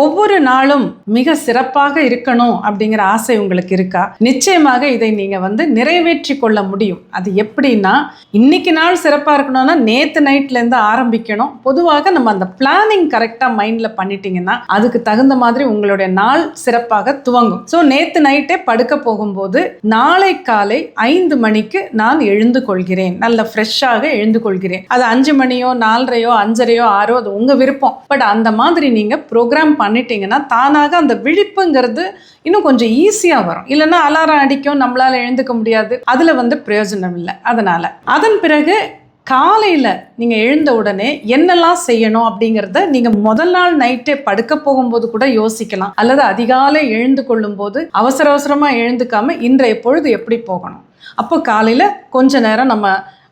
ஒவ்வொரு நாளும் மிக சிறப்பாக இருக்கணும் அப்படிங்கிற ஆசை உங்களுக்கு இருக்கா? நிச்சயமாக இதை நீங்க வந்து நிறைவேற்றி கொள்ள முடியும். அது எப்படின்னா இன்னைக்கு நாள் சிறப்பாக இருக்கணும்னா நேத்து நைட்ல இருந்து ஆரம்பிக்கணும். பொதுவாக நம்ம அந்த பிளானிங் கரெக்டாக மைண்ட்ல பண்ணிட்டீங்கன்னா அதுக்கு தகுந்த மாதிரி உங்களுடைய நாள் சிறப்பாக துவங்கும். ஸோ நேத்து நைட்டே படுக்க போகும்போது நாளை காலை ஐந்து மணிக்கு நான் எழுந்து கொள்கிறேன். நல்ல ஃப்ரெஷ்ஷாக எழுந்து கொள்கிறேன். அது அஞ்சு மணியோ நாலரையோ அஞ்சரையோ ஆறோ அது உங்க விருப்பம். பட் அந்த மாதிரி நீங்க ப்ரோக்ராம் பண்ணிட்டீங்கன்னா தானாக அந்த விழிப்புங்கிறது இன்னும் கொஞ்சம் ஈஸியாக வரும். இல்லைன்னா அலாரம் அடிக்கும் நம்மளால எழுந்துக்க முடியாது. அதில் வந்து பிரயோஜனம் இல்லை. அதனால். அதன் பிறகு காலையில் நீங்கள் எழுந்த உடனே என்னெல்லாம் செய்யணும் அப்படிங்கிறத நீங்கள் முதல் நாள் நைட்டே படுக்க போகும்போது கூட யோசிக்கலாம். அல்லது அதிகாலை எழுந்து கொள்ளும்போது அவசர அவசரமாக எழுந்துக்காம இன்றைய பொழுது எப்படி போகணும்? அப்போ காலையில் கொஞ்ச நேரம் நம்ம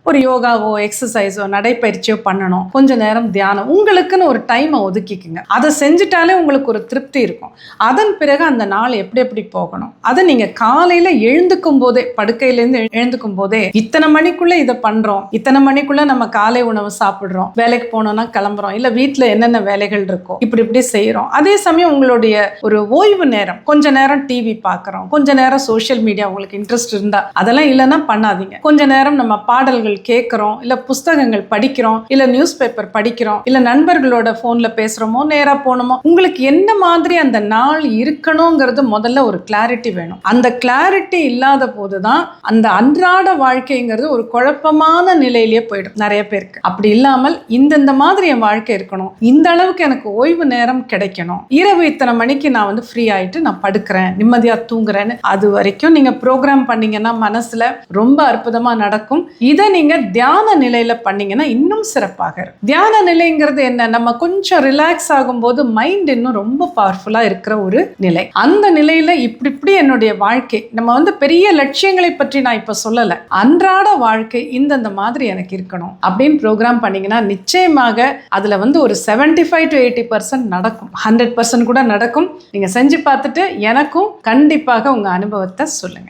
ஒரு யோகாவோ எக்ஸசைஸோ நடைப்பயிற்சியோ பண்ணணும். கொஞ்ச நேரம் தியானம். உங்களுக்குன்னு ஒரு டைமை ஒதுக்கிக்குங்க. அதை செஞ்சுட்டாலே உங்களுக்கு ஒரு திருப்தி இருக்கும். அதன் பிறகு அந்த நாள் எப்படி எப்படி போகணும்? அதை நீங்கள் காலையில் எழுந்துக்கும் போதே படுக்கையிலேருந்து எழுந்துக்கும் போதே இத்தனை மணிக்குள்ளே இதை பண்ணுறோம் இத்தனை மணிக்குள்ளே நம்ம காலை உணவு சாப்பிட்றோம். வேலைக்கு போனோம்னா கிளம்புறோம். இல்லை வீட்டில் என்னென்ன வேலைகள் இருக்கோ இப்படி இப்படி செய்கிறோம் அதே சமயம் உங்களுடைய ஒரு ஓய்வு நேரம். கொஞ்ச நேரம் டிவி பார்க்குறோம். கொஞ்ச நேரம் சோஷியல் மீடியா உங்களுக்கு இன்ட்ரெஸ்ட் இருந்தால் அதெல்லாம் இல்லைன்னா பண்ணாதீங்க. கொஞ்ச நேரம் நம்ம பாடல்கள் கேட்குறோம் இல்லை புஸ்தகங்கள் படிக்கிறோம் இல்லை நியூஸ் பேப்பர் படிக்கிறோம் இல்லை நண்பர்களோட ஃபோனில் பேசுகிறோமோ நேராக போனோமோ உங்களுக்கு என்ன மாதிரி அந்த நாள் இருக்கணுங்கிறது முதல்ல ஒரு கிளாரிட்டி வேணும். அந்த கிளாரிட்டி இல்லாத போது தான் அந்த அன்றாட வாழ்க்கைங்கிறது ஒரு குழப்பமான நிலையிலேயே போயிடும் நிறைய பேருக்கு. அப்படி இல்லாமல் இந்தந்த மாதிரி என் வாழ்க்கை இருக்கணும். இந்த அளவுக்கு எனக்கு ஓய்வு நேரம் கிடைக்கணும். இரவு இத்தனை மணிக்கு நான் வந்து ஃப்ரீ ஆயிட்டு நான் படுக்கிறேன் நிம்மதியாக தூங்குறேன்னு. அது வரைக்கும் நீங்கள் ப்ரோக்ராம் பண்ணீங்கன்னா மனசில் ரொம்ப அற்புதமாக நடக்கும். இதை நீங்கள் தியான நிலையில் பண்ணீங்கன்னா இன்னும் சிறப்பாக இருக்கும். தியான நிலைங்கிறது என்ன? நம்ம கொஞ்சம் ரிலாக்ஸ் ஆகும்போது மைண்ட் இன்னும் ரொம்ப பவர்ஃபுல்லாக இருக்கிற ஒரு நிலை. அந்த நிலையில் இப்படி இப்படி என்னுடைய வாழ்க்கை நம்ம வந்து பெரிய லட்சியங்களை பற்றி நான் இப்போ சொல்லலை. அன்றாட வாழ்க்கை இந்தந்த மாதிரி எனக்கு இருக்கணும். அப்படின்னு ப்ரோக்ராம் பண்ணிங்கன்னா நிச்சயமாக அதில் வந்து ஒரு seventy five to eighty percent நடக்கும். ஹண்ட்ரட் பர்சன்ட் கூட நடக்கும். நீங்கள் செஞ்சு பார்த்துட்டு எனக்கும் கண்டிப்பாக உங்கள் அனுபவத்தை சொல்லுங்கள்